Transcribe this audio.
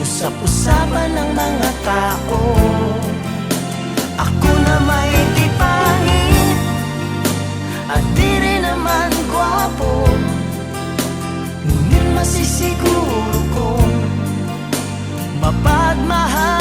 Usap-usapan ng mga tao. Ako na may tipangin At di rin naman gwapo. Ngunit masisiguro kong Mapagmahal